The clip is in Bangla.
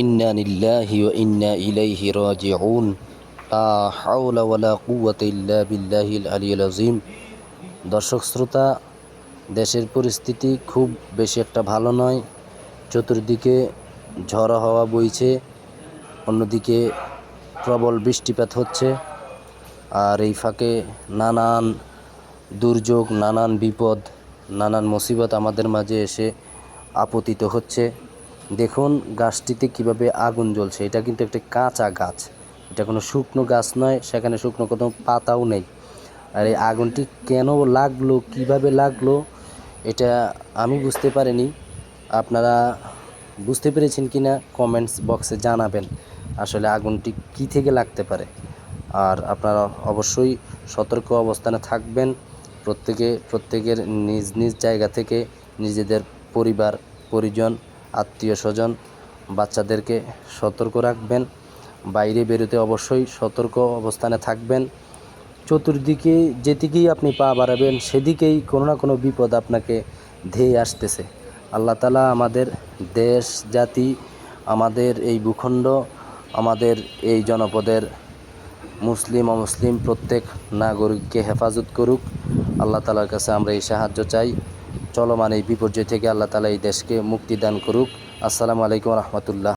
ইন্না লিল্লাহি ওয়া ইন্না ইলাইহি রাজিউন লা হাওলা ওয়ালা কুওয়াতা ইল্লা বিল্লাহিল আলিয়্যিল আযীম দর্শক শ্রোতা, দেশের পরিস্থিতি খুব বেশি একটা ভালো নয়। চতুর্দিকে ঝড়ো হাওয়া বইছে, অন্যদিকে প্রবল বৃষ্টিপাত হচ্ছে। আর এই ফাঁকে নানান দুর্যোগ, নানান বিপদ, নানান মুসিবত আমাদের মাঝে এসে আপতিত হচ্ছে। দেখুন গাছটিতে কীভাবে আগুন জ্বলছে। এটা কিন্তু একটা কাঁচা গাছ। এটা কোনো শুকনো গাছ নয়, সেখানে শুকনো কোনো পাতাও নেই। আর এই আগুনটি কেন লাগল, কীভাবে লাগল, এটা আমি বুঝতে পারিনি। আপনারা বুঝতে পেরেছেন কি না কমেন্টস বক্সে জানাবেন, আসলে আগুনটি কি থেকে লাগতে পারে। আর আপনারা অবশ্যই সতর্ক অবস্থানে থাকবেন। প্রত্যেকে, প্রত্যেকের নিজ নিজ জায়গা থেকে নিজেদের পরিবার, পরিজন আত্মীয় স্বজন, বাচ্চাদেরকে সতর্ক রাখবেন। বাইরে বেরোতে অবশ্যই সতর্ক অবস্থানে থাকবেন। চতুর্দিকে যেদিকেই আপনি পা বাড়াবেন, সেদিকেই কোনো না কোনো বিপদ আপনাকে ধেয়ে আসতেছে। আল্লাহ তালা আমাদের দেশ, জাতি, আমাদের এই ভূখণ্ড, আমাদের এই জনপদের মুসলিম, অমুসলিম প্রত্যেক নাগরিককে হেফাজত করুক। আল্লাহ তালার কাছে আমরা এই সাহায্য চাই। চলমান এই বিপর্যয় থেকে আল্লাহ তালা এই দেশকে মুক্তি দান করুক। আসসালামু আলাইকুম রহমতুল্লাহ।